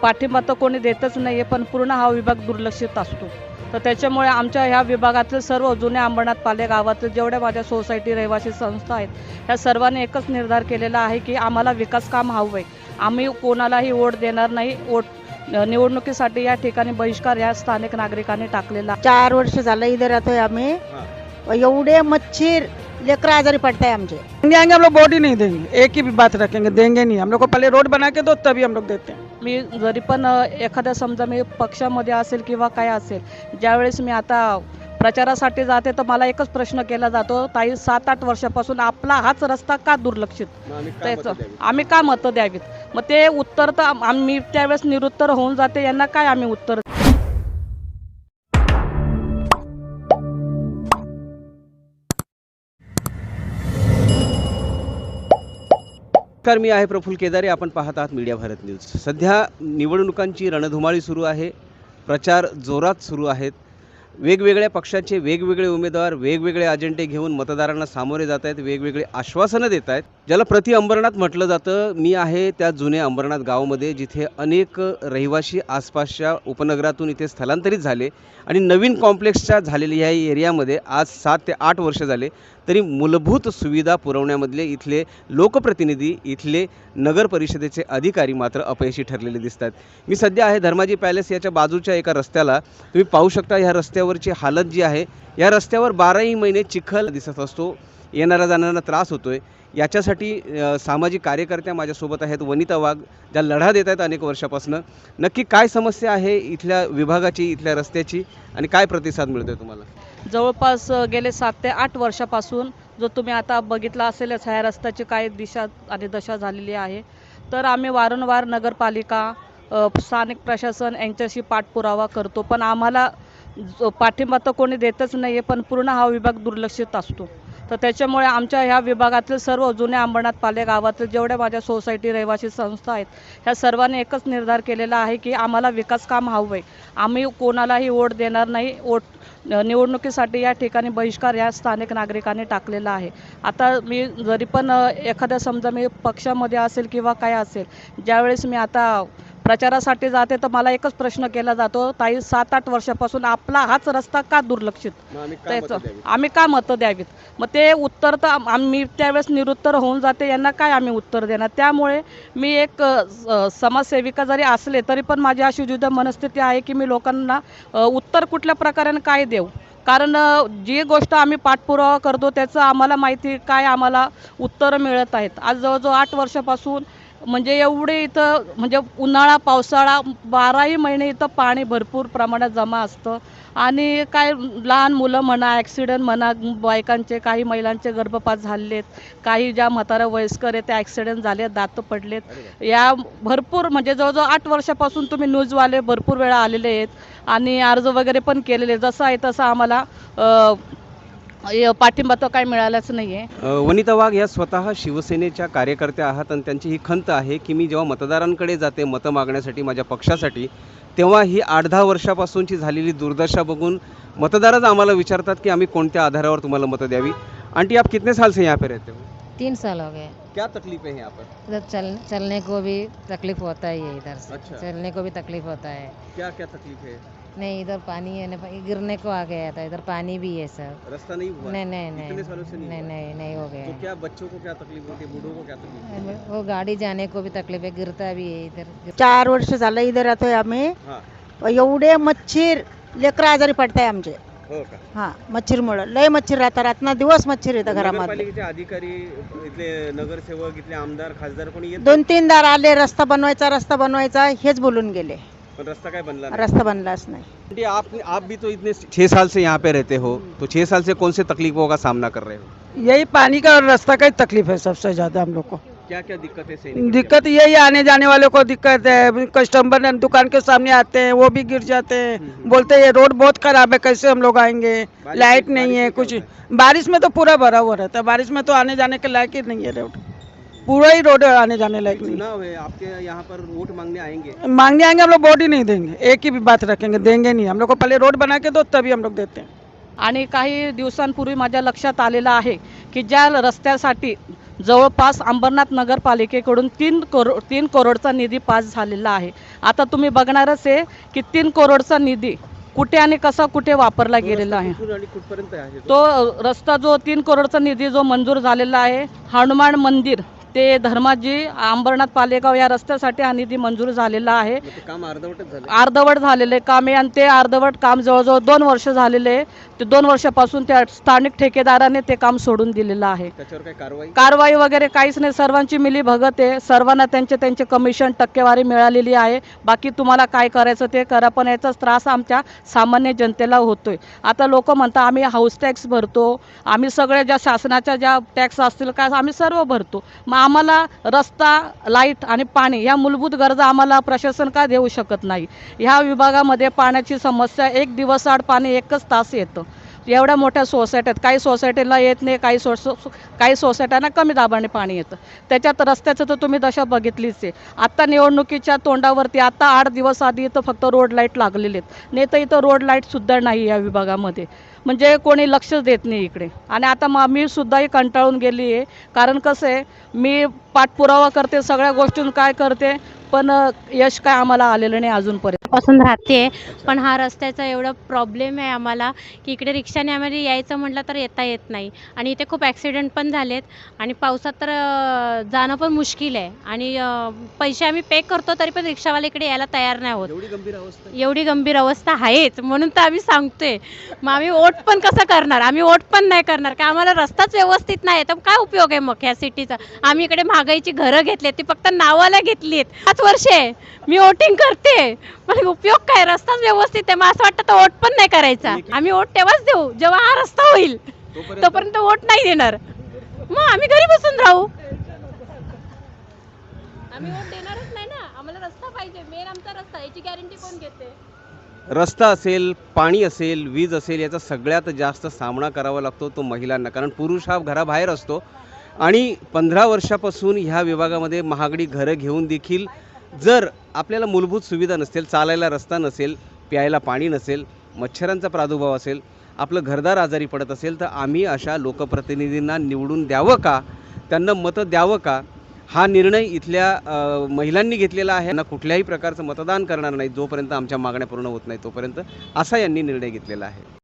पाठिंबा तर कोणी देतच नाही आहे पण पूर्ण हा विभाग दुर्लक्षित असतो. तर त्याच्यामुळे आमच्या ह्या विभागातले सर्व जुन्या अंबरनाथ पाले गावातले जेवढ्या माझ्या सोसायटी रहिवासी संस्था आहेत ह्या सर्वांनी एकच निर्धार केलेला आहे की आम्हाला विकास काम हवं आहे आम्ही कोणालाही वोट देणार नाही वोट निवडणुकीसाठी या ठिकाणी बहिष्कार या स्थानिक नागरिकांनी टाकलेला. आहे. चार वर्ष झालं इधर राहतोय आम्ही. एवढे मच्छर लेकर आजारी पडताय आमचे. देंगे आएंगे हम लोग वोट ही नहीं देंगे एक ही बात रखेंगे देंगे नहीं. हम लोग को पहले रोड बना के दो तभी हम लोग देते हैं. मी जरी पण एखाद्या समजा मी पक्षामध्ये असेल किंवा काय असेल ज्यावेळेस मी आता प्रचारासाठी जाते तर मला एकच प्रश्न केला जातो ताई सात आठ वर्षापासून आपला हाच रस्ता का दुर्लक्षित? त्याचं आम्ही का मतं द्यावीत? मग ते उत्तर तर आम- आम्ही त्यावेळेस निरुत्तर होऊन जाते यांना काय आम्ही उत्तर नमस्कार मी आहे प्रफुल केदारे. आपण पाहत आहात मीडिया भारत न्यूज. सध्या निवडणुकांची रणधुमाळी सुरू आहे. प्रचार जोरात सुरू आहेत. वेगवेगळ्या पक्षाचे वेगवेगळे उमेदवार वेगवेगळे अजेंडे घेऊन मतदारांना सामोरे जात आहेत. वेगवेगळे आश्वासनं देत आहेत. ज्याला प्रति अंबरनाथ म्हटलं जातं मी आहे त्या जुन्या अंबरनाथ गावामध्ये जिथे अनेक रहिवासी आसपासच्या उपनगरातून इथे स्थलांतरित झाले. आणि नवीन कॉम्प्लेक्सच्या झालेल्या या एरियामध्ये आज सात ते आठ वर्ष झाले. तरी मूलभूत सुविधा पुरवण्यामधले इथले लोकप्रतिनिधी इथले नगर परिषदेचे अधिकारी मात्र अपयशी ठरलेले दिसतात. मी सध्या आहे धर्माजी पॅलेस याच्या बाजूच्या एका रस्त्याला. तुम्ही पाहू शकता ह्या रस्त्यावरची हालत जी आहे या रस्त्यावर बाराही महिने चिखल दिसत असतो. येणाऱ्या जाणाऱ्यांना त्रास होतोय. याच्यासाठी सामाजिक कार्यकर्त्या माझ्यासोबत आहेत वनिता वाघ ज्या लढा देत आहेत अनेक वर्षापासून. नक्की काय समस्या आहे इथल्या विभागाची इथल्या रस्त्याची आणि काय प्रतिसाद मिळतोय तुम्हाला? जवळपास गेले सात ते आठ वर्षापासून जो तुम्ही आता बघितला असेलच ह्या रस्त्याची काय दिशा आणि दशा झालेली आहे. तर आम्ही वारंवार नगरपालिका स्थानिक प्रशासन यांच्याशी पाठपुरावा करतो. पण आम्हाला जो पाठिंबा तर कोणी देतच नाही आहे पण पूर्ण हा विभाग दुर्लक्षित असतो. तर त्याच्यामुळे आमच्या ह्या विभागातील सर्व जुन्या अंबरनाथ पाले गावातील जेवढ्या माझ्या सोसायटी रहिवासी संस्था आहेत ह्या सर्वांनी एकच निर्धार केलेला आहे की आम्हाला विकास काम हवं आहे. आम्ही कोणालाही वोट देणार नाही वोट निवडणुकीसाठी या ठिकाणी बहिष्कार या स्थानिक नागरिकांनी टाकलेला आहे. आता मी जरी पण एखाद्या समजा मी पक्षामध्ये असेल किंवा काय असेल ज्यावेळेस मी आता प्रचारासाठी जाते तर मला एकच प्रश्न केला जातो ताई सात आठ वर्षापासून आपला हाच रस्ता का दुर्लक्षित? त्याचं आम्ही का मतं द्यावीत? मग ते उत्तर तर आम- आम्ही त्यावेळेस निरुत्तर होऊन जाते यांना काय आम्ही उत्तर देणार? त्यामुळे मी एक समाजसेविका जरी असले तरी पण माझी अशी युद्ध मनस्थिती आहे की मी लोकांना उत्तर कुठल्या प्रकारे काय देऊ? कारण जी गोष्ट आम्ही पाठपुरावा करतो त्याचं आम्हाला माहिती काय आम्हाला उत्तरं मिळत आहेत. आज जवळजवळ आठ वर्षापासून म्हणजे एवढे इथं म्हणजे उन्हाळा पावसाळा बाराही महिने इथं पाणी भरपूर प्रमाणात जमा असतं. आणि काय लहान मुलं म्हणा ॲक्सिडेंट म्हणा बायकांचे काही महिलांचे गर्भपात झालेत. काही ज्या म्हाताऱ्या वयस्कर आहेत त्या ॲक्सिडेंट झाले दात पडलेत. या भरपूर म्हणजे जवळजवळ आठ वर्षापासून तुम्ही न्यूजवाले भरपूर वेळा आलेले आहेत. आणि अर्ज वगैरे पण केलेले जसं आहे तसं आम्हाला पाठिंबा तर काही मिळालाच नाही आहे वनिता वाघ या स्वतः शिवसेनेच्या कार्यकर्त्या आहात आणि त्यांची ही खंत आहे की मी जेव्हा मतदारांकडे जाते मतं मागण्यासाठी माझ्या पक्षासाठी तेव्हा ही आठ दहा वर्षापासूनची झालेली दुर्दशा बघून मतदारच आम्हाला विचारतात की आम्ही कोणत्या आधारावर तुम्हाला मतं द्यावी. आंटी आप कितने साल से यहाँ पे रहते हो? तीन साल हो गए। क्या तकलीफ है यहाँ पर? इधर चल चलने को भी तकलीफ होता ही है इधर से। अच्छा। चलने को भी तकलीफ होता है। क्या क्या तकलीफ है? नहीं इधर पानी है ना गिरने को आ गया था इधर पानी भी है सर रास्ता नहीं हुआ? नहीं नहीं नहीं। इतने सालों से नहीं नहीं हुआ? नहीं नहीं हो तो गया क्या बच्चों को क्या तकलीफ होती है बूढ़ों को क्या तकलीफ है? वो गाड़ी जाने को भी तकलीफ है गिरता भी है इधर। चार वर्ष झालं इधर राहतोय आम्ही. हाँ। एवढे मच्छर लेकर आजारी पडताय आमचे. हो का? हा मच्छरमुळं. लय मच्छर राहतात रातना दिवस मच्छर येतं घरामध्ये. अधिकारी इथले नगरसेवक इथले आमदार खासदार कोणी येत दोन तीन दार आले रस्ता बनवायचा रस्ता बनवायचा हेच बोलून गेले. पण रस्ता काय बनला नाही. रस्ता बनलाच नाही. आंटी, आप आप भी तो इतने छः साल से यहाँ पे रहते हो तो छः साल से कौन से तकलीफों का सामना कर रहे हो? यही पानी का और रास्ता का ही तकलीफ़ है सबसे ज़्यादा हम लोग को। क्या क्या दिक्कत है दिक्कत यही आने जाने वाले को दिक्कत है कस्टमर दुकान के सामने आते हैं वो भी गिर जाते हैं। बोलते हैं ये रोड बहुत खराब है कैसे हम लोग आएँगे? बारिश लाइट नहीं बारिश है में कुछ बारिश में तो पूरा भरा हुआ रहता है बारिश में तो आने जाने के लायक ही नहीं है रोड। पूरा ही रोड आने जाने लायक नहीं। चुनाव है आपके यहाँ पर वोट मांगने आएंगे? मांगने आएंगे हम लोग वोट ही नहीं देंगे एक ही बात रखेंगे देंगे नहीं। हम लोग को पहले रोड बना के दो तभी हम लोग देते हैं। आणि काही दिवसांपूर्वी माझ्या लक्षात आलेलं आहे की ज्या रस्त्यासाठी जवळपास अंबरनाथ नगरपालिकेकडून तीन करो तीन करोडचा निधी पास झालेला आहे. आता तुम्ही बघणारच आहे की तीन करोडचा निधी कुठे आणि कसा कुठे वापरला गेलेला आहे. कुठून आणि कुठपर्यंत आहे तो? रस्ता जो तीन करोडचा निधी जो मंजूर झालेला आहे हनुमान मंदिर ते धर्माजी अंबरनाथ पालेगाव या रस्त्यासाठी हा निधी मंजूर झालेला आहे. काम अर्धवटच झालं. अर्धवट झालेले काम आहे आणि ते अर्धवट काम जवळजवळ दोन वर्ष झालेले आहे. ते दोन वर्षापासून त्या स्थानिक ठेकेदाराने ते काम सोडून दिलेलं आहे. त्याच्यावर काय कारवाई? कारवाई वगैरे काहीच नाही. सर्वांची मिली भगत आहे. सर्वांना त्यांचे त्यांचे कमिशन टक्केवारी मिळालेली आहे. बाकी तुम्हाला काय करायचं ते करा पण याचाच त्रास आमच्या सामान्य जनतेला होतोय. आता लोक म्हणतात आम्ही हाऊस टॅक्स भरतो. आम्ही सगळे ज्या शासनाच्या ज्या टॅक्स असतील काय आम्ही सर्व भरतो. मग आम्हाला रस्ता लाइट आणि पाणी या मूलभूत गरजा आम्हाला प्रशासन का देऊ शकत नाही? ह्या विभागामध्ये पाण्याची समस्या एक दिवसाआड पाणी एकच तास येतं. एवढ्या मोठ्या सोसायट्यात काही सोसायटीला येत नाही काही सोस काही सोसायट्यांना कमी दाबाने पाणी येतं. त्याच्यात रस्त्याचं तर तुम्ही दशा बघितलीच आहे. आत्ता निवडणुकीच्या तोंडावरती आत्ता आठ दिवस आधी इथं फक्त रोड लाइट लागलेले आहेत. नाही तर इथं रोड लाईटसुद्धा नाही या विभागामध्ये. म्हणजे कोणी लक्षच देत नाही इकडे. आणि आता मग मी सुद्धाही कंटाळून गेली आहे कारण कसं आहे मी पाठपुरावा करते सगळ्या गोष्टींना काय करते पण यश काय आम्हाला आलेलं नाही अजूनपर्यंत. पासून राहते. पण हा रस्त्याचा एवढा प्रॉब्लेम आहे आम्हाला की इकडे रिक्षाने आम्हाला यायचं म्हटलं तर येता येत नाही. आणि इथे खूप ॲक्सिडेंट पण झालेत. आणि पावसात तर जाणं पण मुश्किल आहे. आणि पैसे आम्ही पे करतो तरी पण रिक्षावाले इकडे यायला तयार नाही होत. एवढी गंभीर अवस्था? आहे? एवढी गंभीर अवस्था आहेच म्हणून तर आम्ही सांगतोय. मग आम्ही वोट पण कसं करणार? आम्ही वोट पण नाही करणार. का आम्हाला रस्ताच व्यवस्थित नाही तर काय उपयोग आहे मग ह्या सिटीचा आम्ही इकडे महागाईची घरं घेतली ती फक्त नावाला घेतली आहेत. पाच वर्ष आहे. मी वोटिंग करते. पण उपयोग काय? रस्ताच व्यवस्थित आहे. मग असं वाटतं तर वोट पण नाही करायचा. आम्ही वोट तेव्हाच देऊ. जेव्हा हा रस्ता होईल तोपर्यंत तोपर्यंत वोट नाही देणार. मग आम्ही घरी बसून राहू. आम्ही वोट देणारच नाही ना. आम्हाला रस्ता पाहिजे. मेन आमचा रस्ता याची गॅरंटी कोण घेते? रस्ता असेल पाणी असेल वीज असेल याचा सगळ्यात जास्त सामना करावा लागतो तो महिलांना. कारण पुरुष हा घराबाहेर असतो. आणि पंधरा वर्षापासून ह्या विभागामध्ये महागडी घरं घेऊन देखील जर आपल्याला मूलभूत सुविधा नसतील चालायला रस्ता नसेल प्यायला पाणी नसेल मच्छरांचा प्रादुर्भाव असेल आपलं घरदार आजारी पडत असेल तर आम्ही अशा लोकप्रतिनिधींना निवडून द्यावं का? त्यांना मतं द्यावं का? हा निर्णय इथल्या महिलांनी घेतलेला आहे. ना कुठल्याही प्रकारचं मतदान करणार नाही जोपर्यंत आमच्या मागण्या पूर्ण होत नाही तोपर्यंत असा यांनी निर्णय घेतलेला आहे.